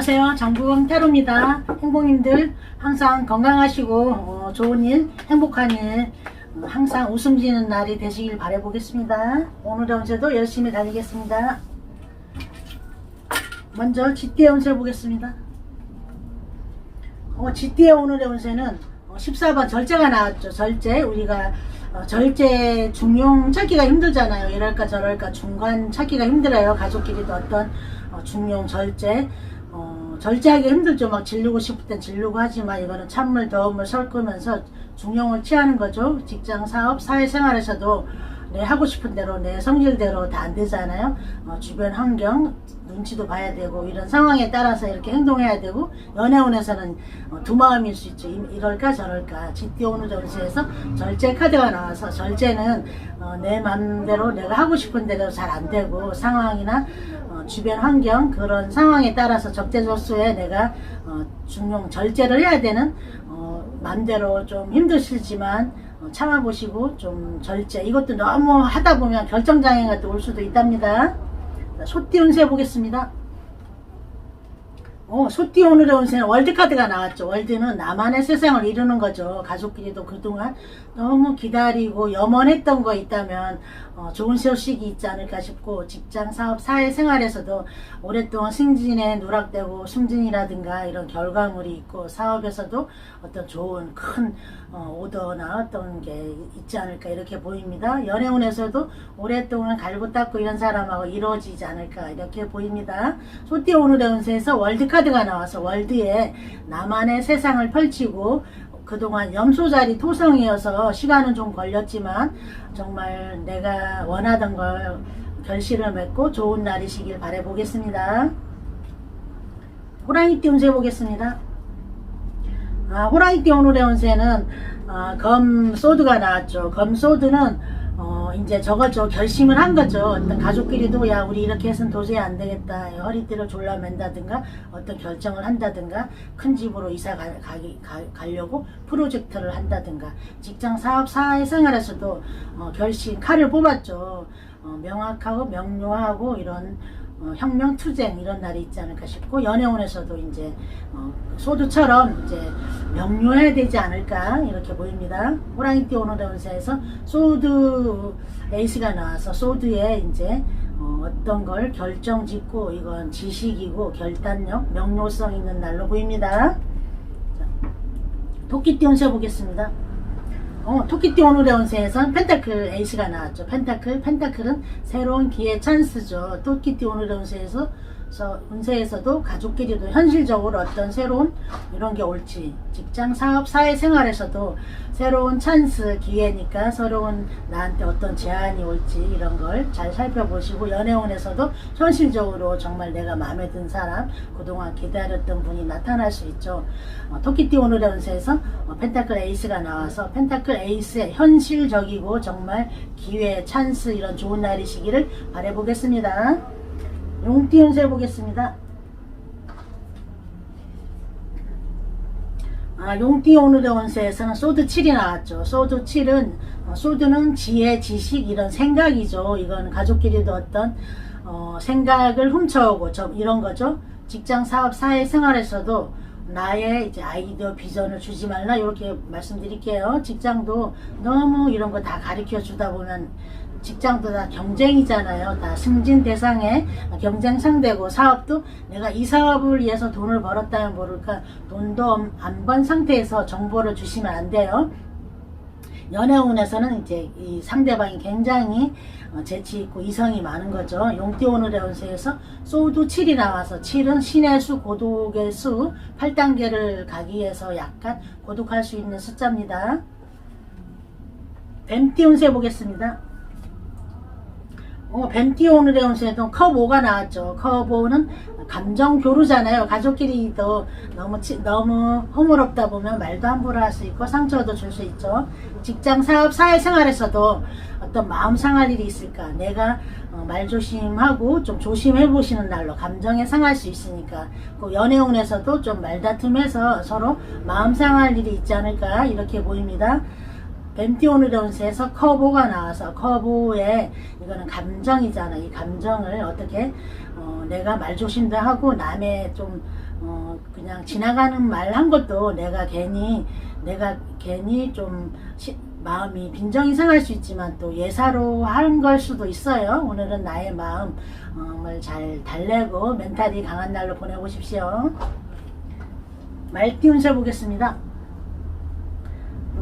안녕하세요. 장부영 타로입니다. 행복님들 항상 건강하시고 어, 좋은 일, 행복한 일, 어, 항상 웃음 지는 날이 되시길 바라보겠습니다. 오늘의 운세도 열심히 달리겠습니다. 먼저 지띠의 운세 보겠습니다. 어, 지띠의 오늘의 운세는 어, 14번 절제가 나왔죠. 절제. 우리가 어, 절제 중용 찾기가 힘들잖아요. 이럴까 저럴까 중간 찾기가 힘들어요. 가족끼리도 어떤 어, 중용 절제. 어, 절제하기 힘들죠. 막 질르고 싶을 땐 질르고 하지만 이거는 찬물 더움을 섞으면서 중용을 취하는 거죠. 직장, 사업, 사회생활에서도 내 하고 싶은 대로 내 성질대로 다 안 되잖아요. 어, 주변 환경 눈치도 봐야 되고 이런 상황에 따라서 이렇게 행동해야 되고 연애운에서는 어, 두 마음일 수 있죠. 이- 이럴까 저럴까. 지띠 오는 점수에서 절제 카드가 나와서 절제는 어, 내 맘대로 내가 하고 싶은 대로 잘 안 되고 상황이나 어, 주변 환경 그런 상황에 따라서 적재적소에 내가 어, 중용 절제를 해야 되는 어, 맘대로 좀 힘드시지만 어, 참아보시고 좀 절제 이것도 너무 하다 보면 결정장애가 또 올 수도 있답니다. 자, 소띠 운세 보겠습니다. 어, 소띠 오늘의 운세는 월드카드가 나왔죠. 월드는 나만의 세상을 이루는 거죠. 가족끼리도 그동안 너무 기다리고 염원했던 거 있다면 어, 좋은 소식이 있지 않을까 싶고 직장, 사업, 사회생활에서도 오랫동안 승진에 누락되고 승진이라든가 이런 결과물이 있고 사업에서도 어떤 좋은 큰 어, 오더나 어떤 게 있지 않을까 이렇게 보입니다. 연애운에서도 오랫동안 갈고 닦고 이런 사람하고 이루어지지 않을까 이렇게 보입니다. 소띠 오늘의 운세에서 월드카드 가 나와서 월드에 나만의 세상을 펼치고 그동안 염소자리 토성이어서 시간은 좀 걸렸지만 정말 내가 원하던 걸 결실을 맺고 좋은 날이시길 바라보겠습니다. 호랑이띠 운세 보겠습니다. 아, 호랑이띠 오늘의 운세는 아, 검 소드가 나왔죠. 검 소드는 어, 이제 저거죠. 결심을 한 거죠. 어떤 가족끼리도 야 우리 이렇게 해서는 도저히 안 되겠다. 허리띠를 졸라맨다든가 어떤 결정을 한다든가 큰 집으로 이사 가, 가기, 가, 가려고 프로젝트를 한다든가 직장 사업 사회생활에서도 어, 결심 칼을 뽑았죠. 어, 명확하고 명료하고 이런 어, 혁명 투쟁 이런 날이 있지 않을까 싶고 연애운에서도 이제 어, 소두처럼 이제 명료해야 되지 않을까 이렇게 보입니다. 호랑이띠 오늘의 운세에서 소드 에이스가 나와서 소드에 이제 어, 어떤 걸 결정 짓고 이건 지식이고 결단력, 명료성 있는 날로 보입니다. 자, 토끼띠 운세 보겠습니다. 어, 토끼띠 오늘의 운세에선 펜타클 에이스가 나왔죠. 펜타클, 펜타클은 새로운 기회 찬스죠. 토끼띠 오늘의 운세에서 서 운세에서도 가족끼리도 현실적으로 어떤 새로운 이런 게 올지 직장 사업 사회생활에서도 새로운 찬스 기회니까 새로운 나한테 어떤 제안이 올지 이런 걸 잘 살펴보시고 연애운에서도 현실적으로 정말 내가 마음에 든 사람 그동안 기다렸던 분이 나타날 수 있죠 어, 토끼띠 오늘의 운세에서 어, 펜타클 에이스가 나와서 펜타클 에이스의 현실적이고 정말 기회 찬스 이런 좋은 날이시기를 바라보겠습니다. 용띠 운세 보겠습니다. 아, 용띠 오늘의 운세에서는 소드 7이 나왔죠. 소드 7은 어, 소드는 지혜, 지식 이런 생각이죠. 이건 가족끼리도 어떤 어, 생각을 훔쳐오고 좀 이런 거죠. 직장, 사업, 사회 생활에서도 나의 이제 아이디어, 비전을 주지 말라 이렇게 말씀드릴게요. 직장도 너무 이런 거 다 가르쳐 주다 보면 직장도 다 경쟁이잖아요. 다 승진 대상의 경쟁 상대고 사업도 내가 이 사업을 위해서 돈을 벌었다면 모를까 돈도 안 번 상태에서 정보를 주시면 안 돼요. 연애운에서는 이제 이 상대방이 굉장히 어, 재치 있고 이성이 많은 거죠. 용띠 오늘의 운세에서 소드 7이 나와서 7은 신의 수, 고독의 수, 8단계를 가기 위해서 약간 고독할 수 있는 숫자입니다. 뱀띠 운세 보겠습니다. 어, 운세에도 컵 5가 나왔죠. 컵 5는 감정 교류잖아요. 가족끼리도 너무 치- 너무 허물없다 보면 말도 함부로 할 수 있고 상처도 줄 수 있죠. 직장, 사업, 사회생활에서도 어떤 마음 상할 일이 있을까? 내가 어, 말 조심하고 좀 조심해 보시는 날로 감정에 상할 수 있으니까 그 연애운에서도 좀 말다툼해서 서로 마음 상할 일이 있지 않을까 이렇게 보입니다. 운세에서 커보가 나와서 커보에 이거는 감정이잖아. 이 감정을 어떻게 어, 내가 말조심도 하고 남의 좀 어, 그냥 지나가는 말 한 것도 내가 괜히 내가 괜히 좀 시- 마음이 빈정이 상할 수 있지만 또 예사로 하는 걸 수도 있어요. 오늘은 나의 마음을 잘 달래고 멘탈이 강한 날로 보내보십시오. 말띠운세 보겠습니다.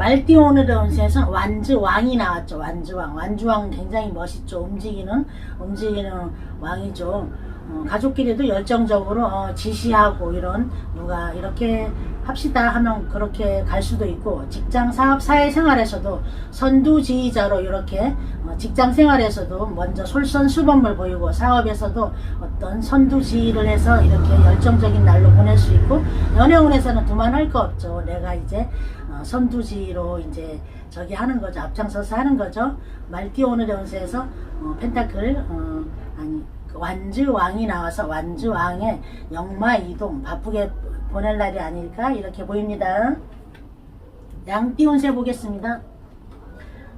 말띠 오늘의 운세에서 완즈 왕이 나왔죠. 완즈 왕. 완즈 왕 굉장히 멋있죠. 움직이는 움직이는 왕이죠. 어, 가족끼리도 열정적으로 어, 지시하고 이런 누가 이렇게 합시다 하면 그렇게 갈 수도 있고 직장 사업 사회생활에서도 선두지휘자로 이렇게 어, 직장 생활에서도 먼저 솔선수범을 보이고 사업에서도 어떤 선두지휘를 해서 이렇게 열정적인 날로 보낼 수 있고 연애운에서는 두말할 거 없죠. 내가 이제 어, 선두지휘로 이제 저기 하는 거죠. 앞장서서 하는 거죠. 말띠 오늘의 운세에서 어, 펜타클 어, 아니 그 완즈 왕이 나와서 완즈 왕의 영마 이동 바쁘게 보낼 날이 아닐까 이렇게 보입니다. 양띠 운세 보겠습니다.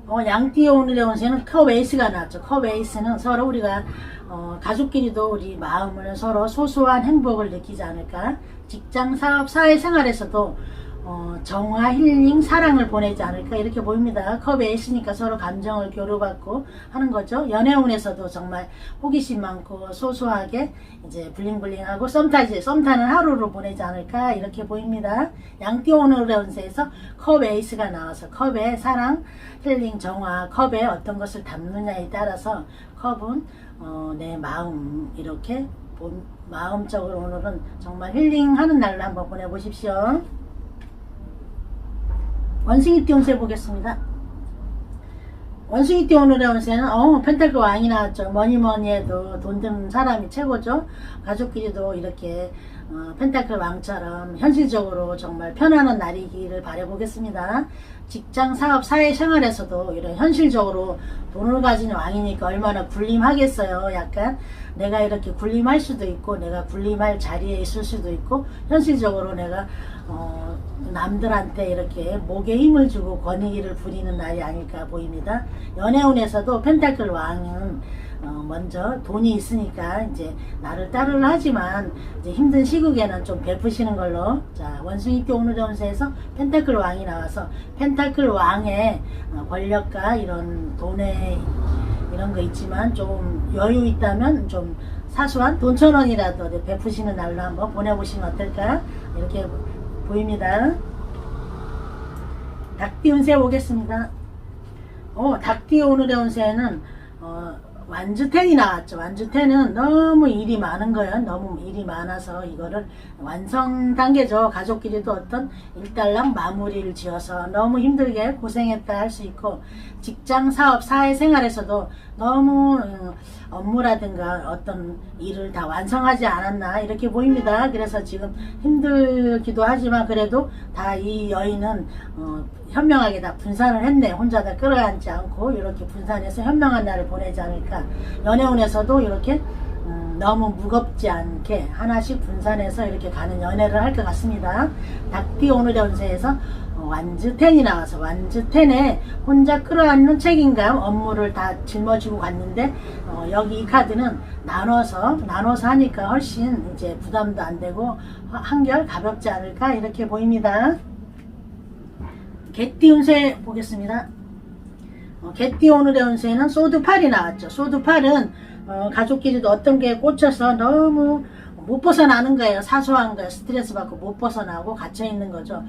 어, 양띠의 오늘의 운세는 컵 에이스가 나왔죠. 컵 에이스는 서로 우리가 어, 가족끼리도 우리 마음을 서로 소소한 행복을 느끼지 않을까. 직장, 사업, 사회생활에서도 어, 정화, 힐링, 사랑을 보내지 않을까 이렇게 보입니다. 컵 에이스니까 서로 감정을 교류받고 하는 거죠. 연애운에서도 정말 호기심 많고 소소하게 이제 블링블링하고 썸 타지, 썸 타는 하루로 보내지 않을까 이렇게 보입니다. 양띠 오늘의 운세에서 컵 에이스가 나와서 컵의 사랑, 힐링, 정화, 컵에 어떤 것을 담느냐에 따라서 컵은 어, 내 마음 이렇게 본- 마음적으로 오늘은 정말 힐링하는 날로 한번 보내보십시오. 원숭이 띠 운세 보겠습니다. 원숭이 띠 오늘의 운세는 어 펜타클 왕이 나왔죠. 뭐니 뭐니 해도 돈 드는 사람이 최고죠. 가족끼리도 이렇게 어, 펜타클 왕처럼 현실적으로 정말 편안한 날이기를 바라보겠습니다. 직장, 사업, 사회 생활에서도 이런 현실적으로 돈을 가진 왕이니까 얼마나 군림하겠어요. 약간 내가 이렇게 군림할 수도 있고 내가 군림할 자리에 있을 수도 있고 현실적으로 내가 어, 남들한테 이렇게 목에 힘을 주고 권위를 부리는 날이 아닐까 보입니다. 연애운에서도 펜타클 왕은 어, 먼저 돈이 있으니까 이제 나를 따르려 하지만 이제 힘든 시국에는 좀 베푸시는 걸로 자 원숭이 띠 오늘 운세에서 펜타클 왕이 나와서 펜타클 왕의 어, 권력과 이런 돈의 이런 거 있지만 좀 여유 있다면 좀 사소한 돈 천 원이라도 베푸시는 날로 한번 보내보시면 어떨까 이렇게 보입니다. 닭띠 운세 보겠습니다. 어, 닭띠 오늘의 운세는 어, 완주텐이 나왔죠. 완주텐은 너무 일이 많은 거예요. 너무 일이 많아서 이거를 완성 단계죠. 가족끼리도 어떤 일단락 마무리를 지어서 너무 힘들게 고생했다 할 수 있고 직장, 사업, 사회생활에서도 너무 어, 업무라든가 어떤 일을 다 완성하지 않았나 이렇게 보입니다. 그래서 지금 힘들기도 하지만 그래도 다 이 여인은 어, 현명하게 다 분산을 했네. 혼자 다 끌어안지 않고 이렇게 분산해서 현명한 날을 보내지 않을까. 연애운에서도 이렇게 음, 너무 무겁지 않게 하나씩 분산해서 이렇게 가는 연애를 할 것 같습니다. 닭띠 오늘의 운세에서 어, 완즈텐이 나와서 완즈텐에 혼자 끌어안는 책임감 업무를 다 짊어지고 갔는데 어, 여기 이 카드는 나눠서 나눠서 하니까 훨씬 이제 부담도 안 되고 한결 가볍지 않을까 이렇게 보입니다. 개띠 운세 보겠습니다. 어, 개띠 오늘의 운세는 소드팔이 나왔죠. 소드팔은 어, 가족끼리도 어떤 게 꽂혀서 너무 못 벗어나는 거예요. 사소한 거 스트레스 받고 못 벗어나고 갇혀 있는 거죠.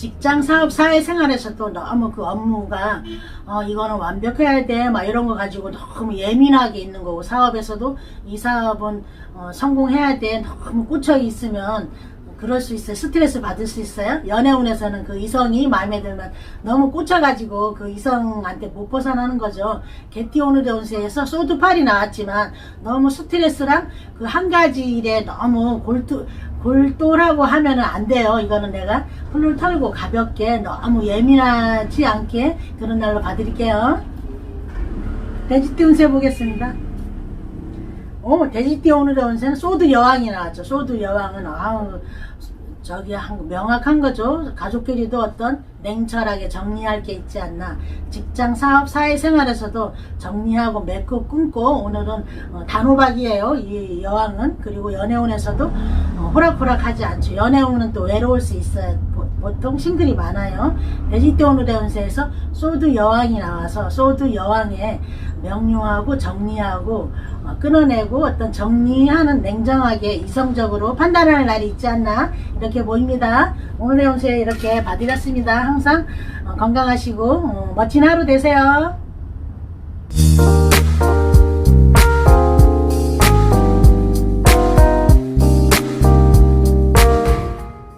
직, 직장, 사업, 사회생활에서도 너무 그 업무가 어 이거는 완벽해야 돼, 막 이런 거 가지고 너무 예민하게 있는 거고 사업에서도 이 사업은 어 성공해야 돼, 너무 꽂혀 있으면 그럴 수 있어요. 스트레스 받을 수 있어요. 연애운에서는 그 이성이 마음에 들면 너무 꽂혀가지고 그 이성한테 못 벗어나는 거죠. 개띠 오늘의 운세에서 소드팔이 나왔지만 너무 스트레스랑 그 한 가지 일에 너무 골투, 골똘하고 하면은 안 돼요. 이거는 내가 훌훌 털고 가볍게 너무 예민하지 않게 그런 날로 봐드릴게요. 돼지띠 운세 보겠습니다. 오, 돼지띠 오늘의 운세는 소드 여왕이 나왔죠. 소드 여왕은, 아우, 저기 한, 명확한 거죠. 가족끼리도 어떤 냉철하게 정리할 게 있지 않나. 직장, 사업, 사회생활에서도 정리하고 맺고 끊고 오늘은 어, 단호박이에요. 이 여왕은 그리고 연애운에서도 어, 호락호락하지 않죠. 연애운은 또 외로울 수 있어요. 보- 보통 싱글이 많아요. 돼지띠온으로 운세에서 소드 여왕이 나와서 소드 여왕의 명료하고 정리하고 어, 끊어내고 어떤 정리하는 냉정하게 이성적으로 판단하는 날이 있지 않나 이렇게 보입니다. 오늘의 운세 이렇게 봐드렸습니다. 항상 어, 건강하시고 어, 멋진 하루 되세요.